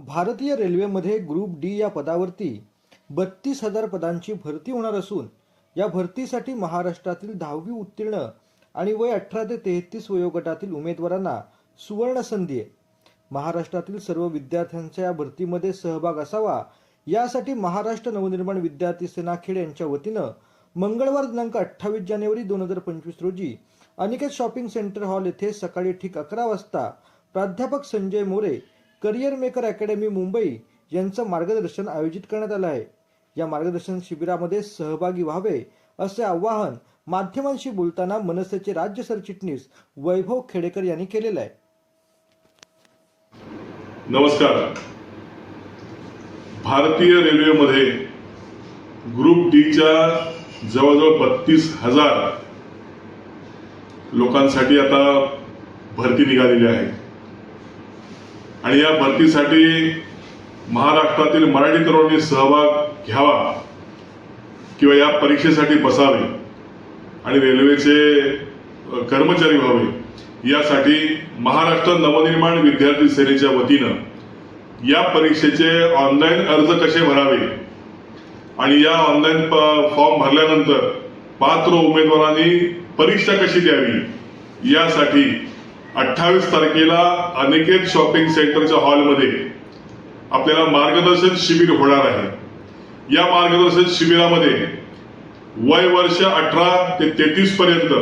भारतीय रेल्वेमध्ये group D या पदावरती बत्तीस हजार पदांची भरती होणार असून या भरतीसाठी महाराष्ट्रातील दहावी उत्तीर्ण आणि वय अठरा ते तेहतीस वयोगटातील उमेदवारांना सुवर्ण संधी आहे. महाराष्ट्रातील सर्व विद्यार्थ्यांचा या भरतीमध्ये सहभाग असावा यासाठी महाराष्ट्र नवनिर्माण विद्यार्थी सेना खेड यांच्या वतीनं मंगळवार दिनांक अठ्ठावीस जानेवारी दोन हजार पंचवीस रोजी अनिकेत शॉपिंग सेंटर हॉल येथे सकाळी ठीक अकरा वाजता प्राध्यापक Sanjay More career maker academy Mumbai यांचं मार्गदर्शन आयोजित करण्यात आलं आहे. या मार्गदर्शन शिबिरामध्ये सहभागी व्हावे असे आवाहन माध्यमांशी बोलताना मनसेचे राज्य सरचिटणीस वैभव खेडेकर यांनी केलेलं आहे. नमस्कार. भारतीय रेल्वेमध्ये ग्रुप डीच्या जवळजवळ बत्तीस हजार लोकांसाठी आता भरती निघालेली आहे. आणि या भरतीसाठी महाराष्ट्रातील मराठी तरुणांनी सहभाग घ्यावा किंवा या परीक्षेसाठी बसावे आणि रेल्वेचे कर्मचारी व्हावे यासाठी महाराष्ट्र नवनिर्माण विद्यार्थी सेनेच्या वतीनं या परीक्षेचे ऑनलाईन अर्ज कसे भरावे आणि या ऑनलाईन फॉर्म भरल्यानंतर पात्र उमेदवारांनी परीक्षा कशी द्यावी यासाठी अठ्ठावीस तारखेला अनिकेत शॉपिंग सेंटरच्या हॉलमध्ये आपल्याला मार्गदर्शन शिबिर होणार आहे. या मार्गदर्शन शिबिरामध्ये वय वर्ष अठरा ते तेहतीस पर्यंत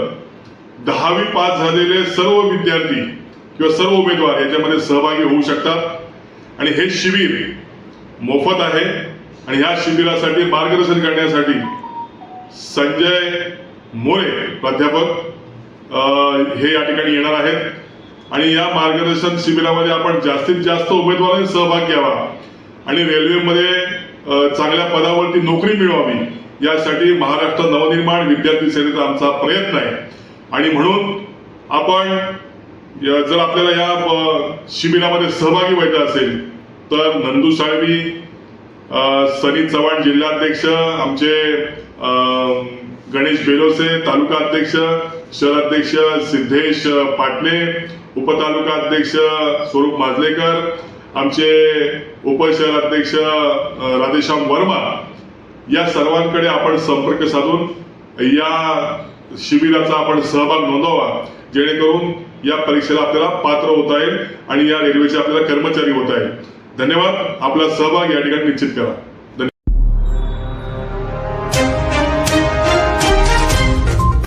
दहावी पास झालेले सर्व विद्यार्थी किंवा सर्व उमेदवार याच्यामध्ये सहभागी होऊ शकतात. आणि हे शिबिर मोफत आहे आणि ह्या शिबिरासाठी मार्गदर्शन करण्यासाठी संजय मोरे प्राध्यापक हे या ठिकाणी येणार आहेत. आणि या मार्गदर्शन शिबिरामध्ये आपण जास्तीत जास्त उमेदवारांनी सहभाग घ्यावा. आणि रेल्वेमध्ये चांगल्या पदावरती नोकरी मिळवावी. यासाठी महाराष्ट्र नवनिर्माण विद्यार्थी सेनेचा आमचा प्रयत्न आहे. आणि म्हणून आपण जर आपल्याला या शिबिरामध्ये सहभागी व्हायचं असेल तर नंदू साळवी सनी चव्हाण जिल्हाध्यक्ष आमचे गणेश बेलोसे तालुका अध्यक्ष शहर अध्यक्ष सिद्धेश पाटणे उपतालुका अध्यक्ष स्वरूप माजलेकर आमचे उपशहर अध्यक्ष राधेश्याम वर्मा या सर्वांकडे आपण संपर्क साधून या शिबिराचा आपण सहभाग नोंदवावा जेणेकरून या परीक्षेला आपल्याला पात्र होता येईल आणि या रेल्वेचे आपल्याला कर्मचारी होता येईल. धन्यवाद. आपला सहभाग या ठिकाणी निश्चित करा.